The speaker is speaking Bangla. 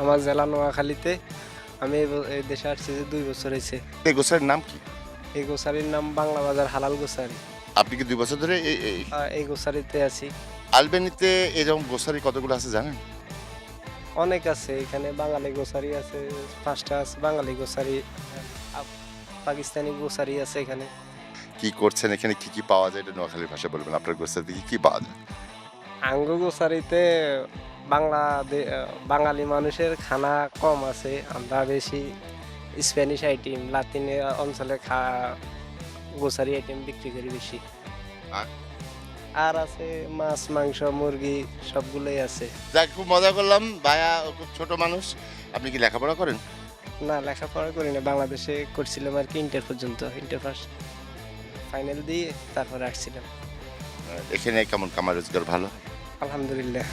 আমার জেলা নোয়াখালীতে। আমি এই দেশে আসছি যে দুই বছর হয়েছে। এই গোসারির নাম কি? এই গোসারির নাম বাংলা বাজার হালাল গোসারি আপনি কি দুই বছর ধরে এই এই আহ, এই গোসারিতে আছি। আলবেনিতে এরকম গোসারি কতগুলো আছে জানেন? অনেক আছে এখানে বাঙালি গোসারি আছে পাঁচটা আছে বাঙালি গোসারি পাকিস্তানি গোসারি আছে এখানে। কি করছেন? এখানে কি কি পাওয়া যায়? এটা নোয়াখালীর ভাষা বলবেন। আপনার গোসারিতে কি কি পাওয়া যায়? আঙ্গ গোসারিতে বাংলা বাঙালি মানুষের খানা কম আছে আমরা বেশি স্প্যানিশ আইটেম লাতিন অঞ্চলে খা গোসারি আইটেম বিক্রি করি বেশি। আর? আছে মাছ মাংস মুরগি সবগুলোই আছে। যাক খুব মজা করলাম। ভাইয়া খুব ছোট মানুষ। আপনি কি লেখাপড়া করেন? না লেখাপড়া করি না। বাংলাদেশে করছিলাম আর কি ইন্টার পর্যন্ত। ইন্টার ফার্স্ট ফাইনাল দিয়ে তারপরে আসছিলাম। এখানে কেমন কামার রোজগার ভালো? আলহামদুলিল্লাহ।